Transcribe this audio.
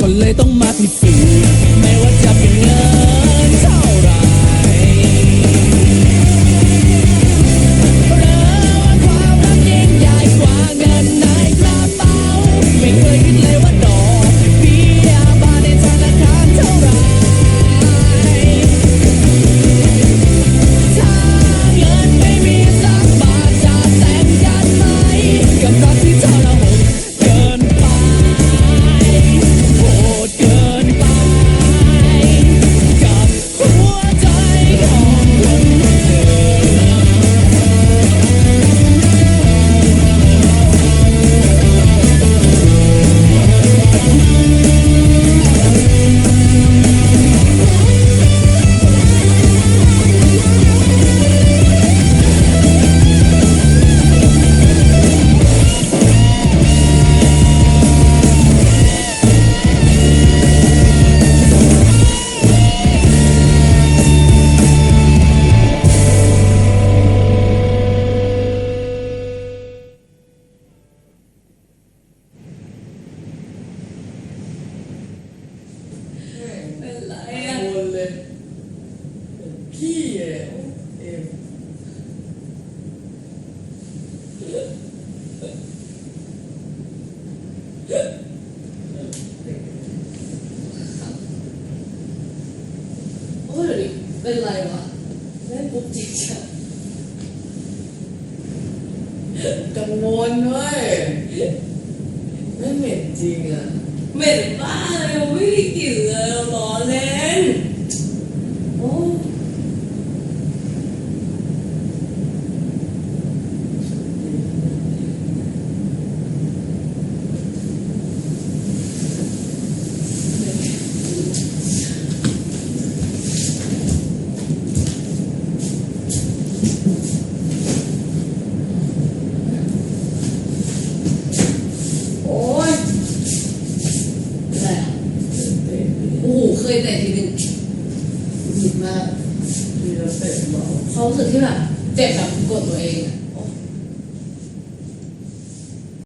ก็เลยต้องมาพิสูจน์ไม่ว่าจะเป็นเงิน โอ้ยเป็นไรวะเม่ปุ๊บจริงจังกังวลด้ยไม่เหม็นจริงอะเหม็นบ้าเลยวิ รู้สึกที่แบบเจ็บแบบกดตัวเอง